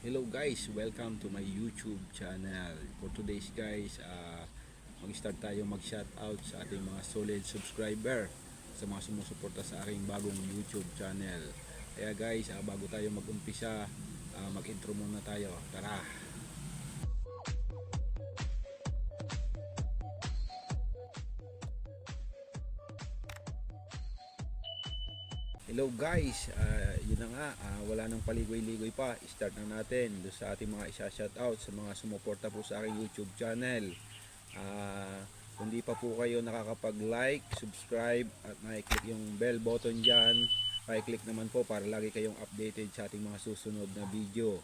Hello guys, welcome to my YouTube channel. For today's guys, uh, mag-start tayo mag-shoutout sa ating mga solid subscriber sa mga sumusuporta sa aking bagong YouTube channel. Kaya guys, ah, bago tayo mag-umpisa, ah, mag-intro muna tayo. Tara! Hello guys, Ah, yun na nga, ah, wala nang paligoy-ligoy pa. Start na natin do sa ating mga isa-shoutout sa mga sumuporta po sa aking YouTube channel. Ah, kung di pa po kayo nakakapag-like, subscribe at na-click yung bell button dyan, pa-click naman po para lagi kayong updated sa ating mga susunod na video.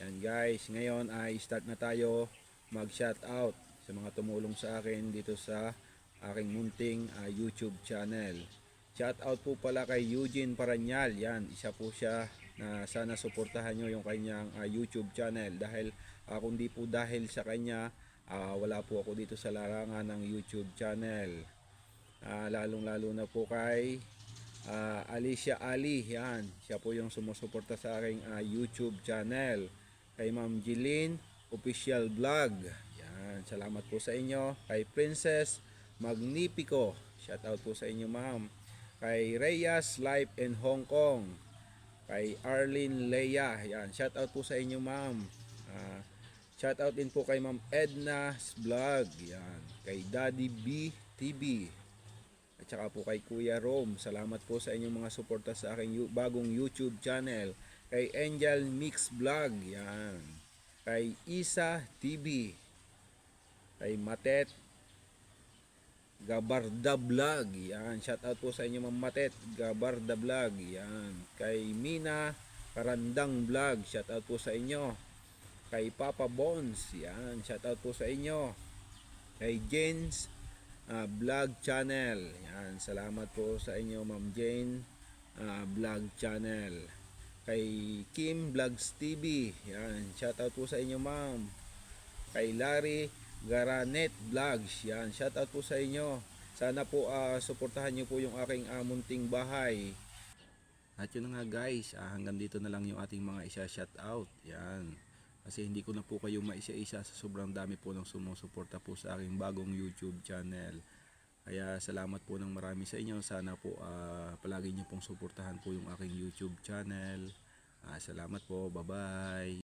Yan guys, ngayon ay start na tayo mag-shoutout sa mga tumulong sa akin dito sa aking munting ah, YouTube channel. Shout out po pala kay Eugene Paranyal. Yan, isa po siya na sana suportahan nyo yung kanyang ah, YouTube channel dahil ah, kung di po dahil sa kanya ah, wala po ako dito sa larangan ng YouTube channel. Ah, lalong lalo na po kay ah, Alicia Ali. Yan, siya po yung sumusuporta sa aking ah, YouTube channel. Kay Ma'am Jeline Official Vlog. Yan, salamat po sa inyo. Kay Princess Magnifico. Shout out po sa inyo ma'am kay Reyes Life in Hong Kong, kay Arlene Leia, yan, shout out po sa inyo ma'am. Ah, shout out din po kay Ma'am Edna's Vlog, yan, kay Daddy B TV. At saka po kay Kuya Rom, salamat po sa inyong mga suporta sa aking bagong YouTube channel. Kay Angel Mix Vlog, yan. Kay Isa TV. Kay Matet Gabarda Vlog. Yan. Shout out po sa inyo Ma'am Matet. Gabarda Vlog. Yan. Kay Mina Karandang Vlog. Shout out po sa inyo. Kay Papa Bones. Yan. Shout out po sa inyo. Kay Jane's ah, Vlog Channel. Yan. Salamat po sa inyo Ma'am Jane ah, Vlog Channel. Kay Kim Vlogs TV. Yan. Shout out po sa inyo Ma'am kay Larry Garanet Vlogs. Yan, shout out po sa inyo. Sana po ah, suportahan niyo po yung aking ah, munting bahay. At yun na nga guys, ah, hanggang dito na lang yung ating mga isa shout out. Yan. Kasi hindi ko na po kayo maisa-isa sa sobrang dami po ng sumusuporta po sa aking bagong YouTube channel. Kaya salamat po ng marami sa inyo. Sana po ah, palagi niyo pong suportahan po yung aking YouTube channel. Ah, salamat po. Bye-bye.